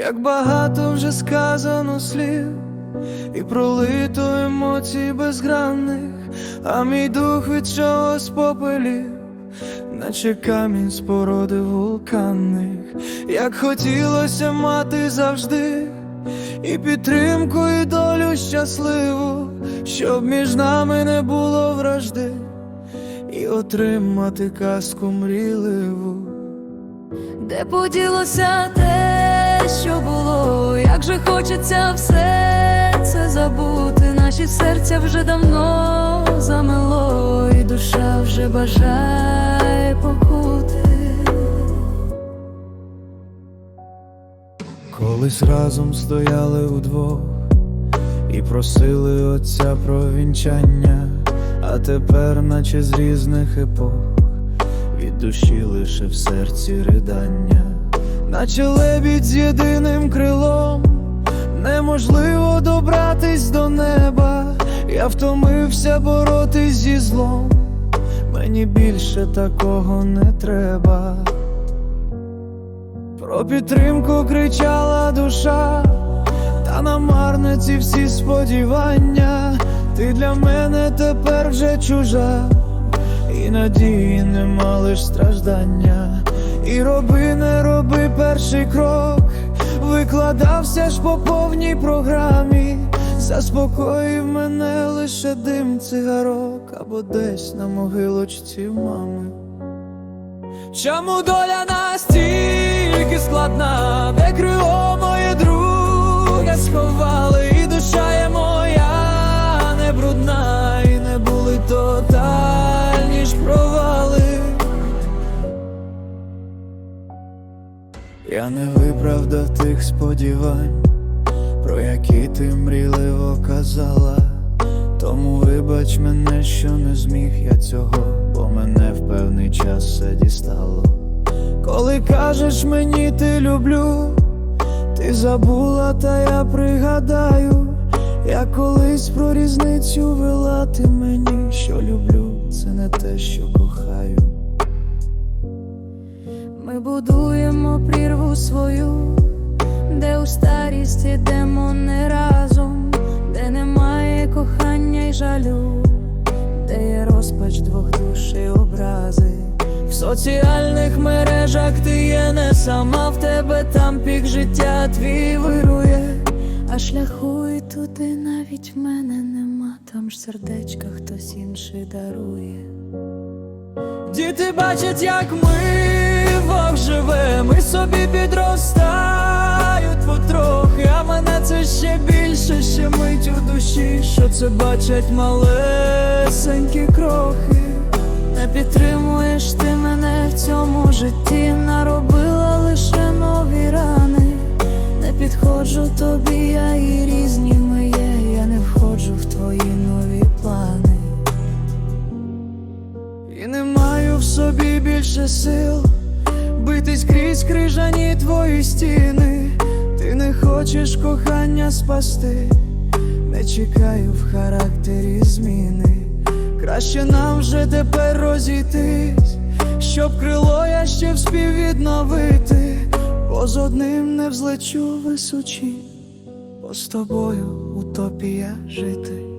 як багато вже сказано слів, і пролито емоцій безгранних, а мій дух від чогось попелів, наче камінь з породи вулканних, як хотілося мати завжди, і підтримку, і долю щасливу, щоб між нами не було вражди, і отримати казку мрійливу. Де поділося те, що було, як же хочеться все це забути, наші серця вже давно замело, і душа вже бажає покути. Колись разом стояли удвох і просили Отця про вінчання, а тепер, наче з різних епох, від душі лише в серці ридання, наче лебідь з єдиним крилом, неможливо добратись до неба. Я втомився боротись зі злом, мені більше такого не треба. Про підтримку кричала душа, та намарне ці всі сподівання. Ти для мене тепер вже чужа, і надії нема лиш страждання. І роби, не роби перший крок, викладався ж по повній програмі. Заспокоїв мене лише дим цигарок або десь на могилочці мами. Чому доля настільки складна, Я не виправдав тих сподівань, про які ти мрійливо казала. Тому вибач мене, що не зміг я цього, бо мене в певний час все дістало. Коли кажеш мені ти люблю, ти забула, та я пригадаю, я колись про різницю вела ти мені, що люблю, це не те, що кохаю. Ми будуємо свою, де у старість ідемо не разом, де немає кохання й жалю, де є розпач двох душ і образи. В соціальних мережах ти є не сама, в тебе там пік життя твій вирує. А шляху і туди навіть в мене нема, там ж сердечка хтось інший дарує. Діти бачать, як ми вдвох душі, бачать малесенькі крохи. Не підтримуєш ти мене в цьому житті, наробила лише нові рани. Не підходжу тобі, я і різні ми є, я не входжу в твої нові плани. І не маю в собі більше сил битись крізь крижані твої стіни. Ти не хочеш кохання спасти, чекаю в характері зміни. Краще нам вже тепер розійтись, щоб крило я ще вспів відновити, бо з одним не взлечу височі, бо з тобою утопія жити.